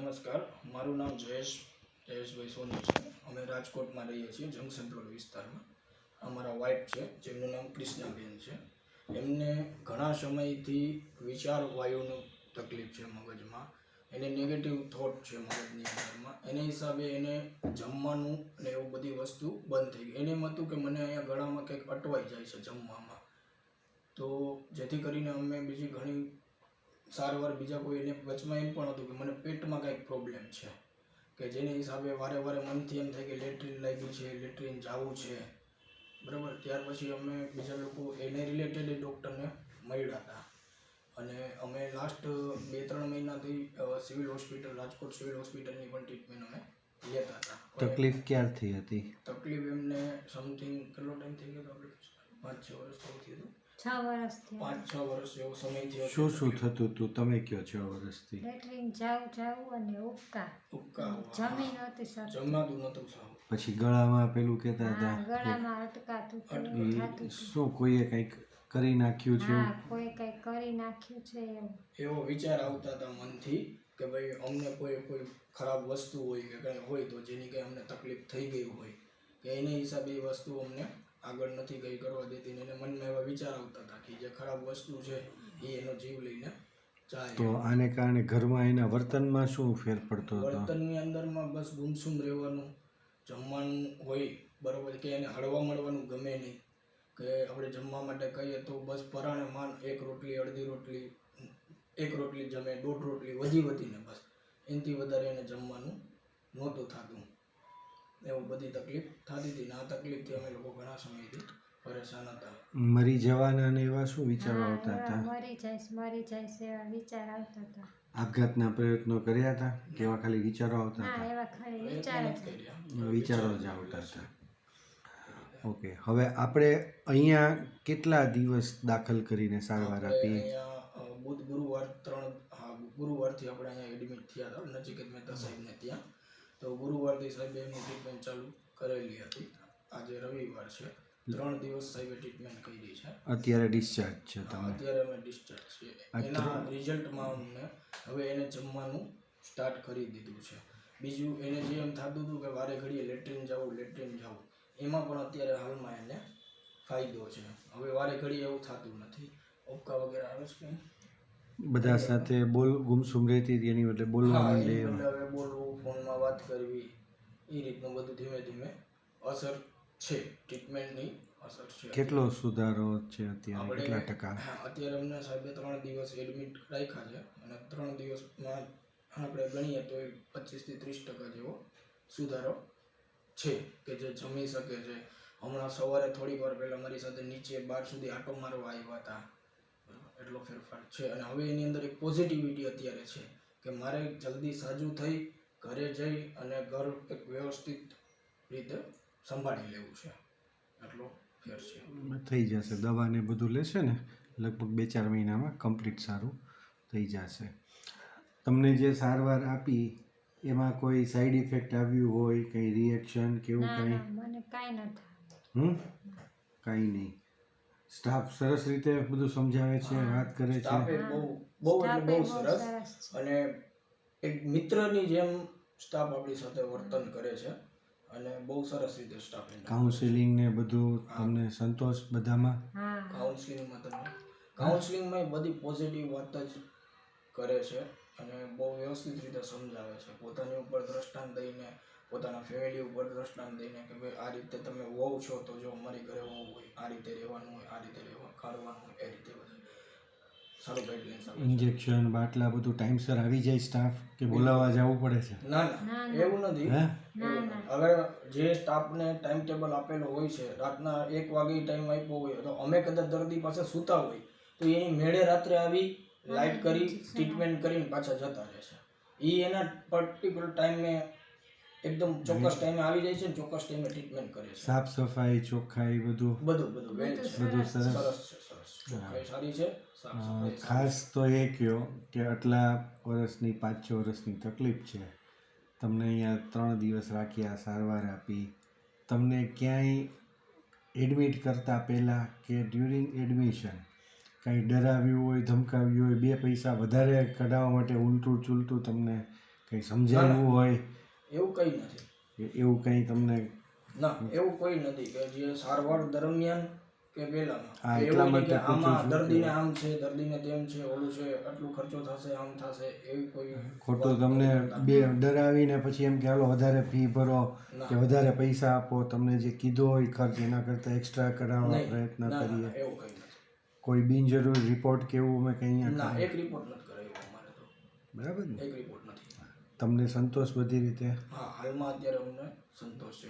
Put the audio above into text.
નમસ્કાર. મારું નામ જયેશ, જયેશભાઈ સોની છે. અમે રાજકોટમાં રહીએ છીએ જંકશન રોડ વિસ્તારમાં. અમારા વાઇફ છે, જેમનું નામ કૃષ્ણાબેન છે. એમને ઘણા સમયથી વિચાર વાયુનું તકલીફ છે મગજમાં. એને નેગેટિવ થોટ છે મગજની અંદરમાં. એને હિસાબે એને જમવાનું ને એવું બધી વસ્તુ બંધ થઈ ગઈ. એને એમ હતું કે મને અહીંયા ગળામાં કંઈક અટવાઈ જાય છે જમવામાં. તો જેથી કરીને અમે બીજી ઘણી સારવાર બીજા કોઈ એને વચમાં એમ પણ હતું કે મને પેટમાં કાંઈક પ્રોબ્લેમ છે. કે જેની હિસાબે વારે વારે મનથી એમ થાય કે લેટ્રિન લાગી છે લેટ્રિન જવું છે. બરાબર? ત્યાર પછી અમે બીજા લોકો એને રિલેટેડ ડૉક્ટરને મળ્યા હતા. અને અમે લાસ્ટ બે ત્રણ મહિનાથી સિવિલ હોસ્પિટલ રાજકોટ સિવિલ હોસ્પિટલની પણ ટ્રીટમેન્ટ અમે લેતા હતા. તકલીફ ક્યારથી હતી? તકલીફ એમને સમથિંગ કેટલો ટાઈમ થઈ ગયો આપણે પાંચ છ વર્ષ થયું છ પાંચ છ વર્ષ જેવો સમય થયો શું શું થતું હતું? તમે કયો છ વર્ષથી? લેટ્રિન જાવું જાવું અને ઉપકા ઉપકા જમી નહોતી શકતી. જમવાતું નહોતું સાવ પછી ગળામાં પેલું કહેતા હતા ગળામાં અટકાતું શું કોઈએ કંઈક કરી નાખ્યું છે કોઈ કઈ કરી નાખ્યું છે એવો વિચાર આવતા હતા મનથી કે ભાઈ અમને કોઈ કોઈ ખરાબ વસ્તુ હોય કે કંઈ હોય તો જેની કંઈ અમને તકલીફ થઈ ગઈ હોય કે એના હિસાબે એ વસ્તુ અમને આગળ નથી ગઈ કરવા દેતી ને એને મનમાં એવા વિચાર આવતા હતા કે જે ખરાબ વસ્તુ છે એ એનો જીવ લઈને તો આને કારણે ઘરમાં એના વર્તનમાં શું ફેર પડતો હતો? વર્તનની અંદરમાં બસ ગુમસુમ રહેવાનું જમવાનું હોય બરોબર કે એને હળવા મળવાનું ગમે નહીં. કે આપણે જમવા માટે કહીએ તો બસ પરાણે માન એક રોટલી અડધી રોટલી એક રોટલી જમે દોઢ રોટલી વધી વધીને બસ. એનાથી વધારે એને જમવાનું નહોતું થતું. એવું બધી તકલીફ થતી હતી ને આ તકલીફથી અમે લોકો ઘણા સમયથી પરેશાન હતા. મરી જવાના ને એવા શું વિચારો આવતા હતા? મરી જઈશ મરી જઈશ એવા વિચાર આવતા હતા. આપઘાતના પ્રયત્નો કર્યા હતા? કે એવા ખાલી વિચારો આવતા હતા? એવા ખાલી વિચારો જ. વિચારો જ આવતા હતા. ઓકે હવે આપણે અહીંયા કેટલા દિવસ દાખલ કરીને સારવાર આપી બુધ ગુરુવાર ત્રણ હા ગુરુવારથી આપણે અહીંયા એડમિટ થયા હતા. નચિકેત મહેતા સાહેબને ત્યાં. તો ગુરુવારથી સાહેબે એમની ટ્રીટમેન્ટ ચાલુ કરેલી હતી. આજે રવિવાર છે. ત્રણ દિવસ સાહેબે ટ્રીટમેન્ટ કરી છે. અત્યારે ડિસ્ચાર્જ છે તમે અત્યારે અમે ડિસ્ચાર્જ છીએ. એના રિઝલ્ટમાં અમને હવે એને જમવાનું સ્ટાર્ટ કરી દીધું છે. બીજું એને જે એમ થતું હતું કે વારે ઘડીએ લેટ્રિન જવું લેટ્રિન જવું એમાં પણ અત્યારે હાલમાં એને ફાયદો છે. હવે વારે ઘડીએ એવું થતું નથી. ઓપકા વગેરે આવે છે? બધા સાથે બોલ ગુમસુમ રહેતી હતી એની બદલે બોલવા માંડે હવે બોલવું ફોનમાં વાત કરવી એ રીતનું બધું ધીમે ધીમે અસર છે ટ્રીટમેન્ટની અસર છે. કેટલો સુધારો છે અત્યારે? કેટલા ટકા? અત્યારે અમને સાહેબે ત્રણ દિવસ એડમિટ રાખ્યા છે અને ત્રણ દિવસમાં આપણે ગણીએ તો એ પચીસથી ત્રીસ ટકા જેવો સુધારો છે કે જે જમી શકે છે. હમણાં સવારે થોડીક વાર પહેલાં મારી સાથે નીચે બાર સુધી આટો મારવા આવ્યા હતા. એટલો ફેરફાર છે. અને હવે એની અંદર એક પોઝિટિવિટી અત્યારે છે કે મારે જલ્દી સાજું થઈ ઘરે જઈ અને ઘર એક વ્યવસ્થિત રીતે સંભાળી લેવું છે. એટલો ફેર છે. થઈ જશે. દવાને બધું લેશે ને લગભગ બે ચાર મહિનામાં કમ્પ્લીટ સારું થઈ જશે. તમને જે સારવાર આપી એમાં કોઈ સાઈડ ઇફેક્ટ આવ્યું હોય કંઈ રિએક્શન કે એવું કંઈ? મને કાંઈ ન થાય હમ? કાંઈ નહીં. સ્ટાફ સરસ રીતે બધું સમજાવે છે વાત કરે છે. બહુ બહુ એટલે બહુ સરસ. અને એક મિત્રની જેમ સ્ટાફ આપણી સાથે વર્તન કરે છે. અને બહુ સરસ રીતે સ્ટાફ કાઉન્સેલિંગ ને બધું તમને સંતોષ બધામાં? હા. તમને તમે કાઉન્સલિંગમાં બધી પોઝિટિવ વાત જ કરે છે. અને બહુ વ્યવસ્થિત રીતે સમજાવે છે. પોતાની ઉપર દ્રષ્ટાંત દઈને પોતાના ફેમિલી ઉપર દ્રષ્ટાંત દઈને કે ભાઈ આ રીતે તમે વહુ છો તો જો અમારી ઘરે વહુ હોય આ રીતે રહેવાનું હોય આ રીતે રહેવા ખાવાનું હોય એ રીતે બધું. સારું ગાઈડલાઇન્સ ઇન્જેક્શન બાટલા બધું ટાઈમસર આવી જાય સ્ટાફ કે બોલાવવા જવું પડે છે? ના ના. એવું નથી. હે? ના એવું ના નથી. હવે જે સ્ટાફને ટાઈમ ટેબલ આપેલો હોય છે રાતના એક વાગે ટાઈમ આપ્યો હોય તો અમે કદાચ દર્દી પાસે સૂતા હોય તો એની મેળે રાત્રે આવી લાઇટ કરી ટ્રીટમેન્ટ કરીને પાછા જતા રહે છે એ એના પર્ટિક્યુલર ટાઈમે એકદમ ચોક્કસ ટાઈમે આવી જાય છે ને ચોક્કસ ટાઈમે ટ્રીટમેન્ટ કરે છે. સાફ સફાઈ ચોખ્ખાઈ બધું. બધું બધું. વેલ બધું સરસ. સરસ છે સારી છે. ખાસ તો એ કહો કે આટલા વર્ષની પાંચ છ વર્ષની તકલીફ છે. તમને અહીંયા ત્રણ દિવસ રાખ્યા સારવાર આપી. તમને ક્યાંય એડમિટ કરતાં પહેલાં કે ડ્યુરિંગ એડમિશન કાંઈ ડરાવ્યું હોય ધમકાવ્યું હોય બે પૈસા વધારે કઢાવવા માટે ઉલટું ચૂલટું તમને કંઈ સમજાવવું હોય એવું કંઈ નથી. એવું કંઈ તમને ના એવું કોઈ નથી કે જે સારવાર દરમિયાન કે પહેલામાં એવું નહીં કે આમાં દર્દીને આમ છે દર્દીને તેમ છે ઓલું છે આટલું ખર્ચો થશે આમ થશે એવી કોઈ ખોટું તમને બે ડરાવીને પછી એમ કે હાલો વધારે ફી ભરો કે વધારે પૈસા આપો. તમને જે કીધો હોય ખર્ચ એના કરતાં એક્સ્ટ્રા કરાવવા પ્રયત્ન કરીએ. એવું કંઈ નથી. કોઈ બિનજરૂરી રિપોર્ટ કેવું અમે કંઈ ના એક રિપોર્ટ નથી કરાવ્યો અમારે તો. બરાબર ને? એક રિપોર્ટ નથી. તમને સંતોષ બધી રીતે? હા હાલમાં અત્યારે અમને સંતોષ છે.